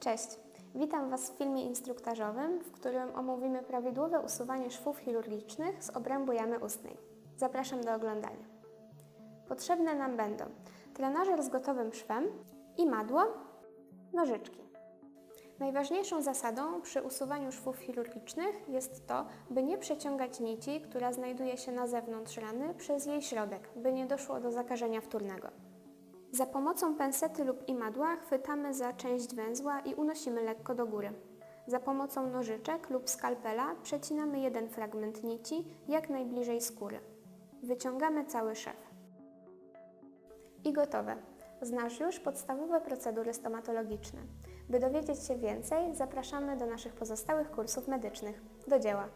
Cześć! Witam Was w filmie instruktażowym, w którym omówimy prawidłowe usuwanie szwów chirurgicznych z obrębu jamy ustnej. Zapraszam do oglądania. Potrzebne nam będą trenażer z gotowym szwem i madło, nożyczki. Najważniejszą zasadą przy usuwaniu szwów chirurgicznych jest to, by nie przeciągać nici, która znajduje się na zewnątrz rany, przez jej środek, by nie doszło do zakażenia wtórnego. Za pomocą pensety lub imadła chwytamy za część węzła i unosimy lekko do góry. Za pomocą nożyczek lub skalpela przecinamy jeden fragment nici jak najbliżej skóry. Wyciągamy cały szef. I gotowe. Znasz już podstawowe procedury stomatologiczne. By dowiedzieć się więcej, zapraszamy do naszych pozostałych kursów medycznych. Do dzieła!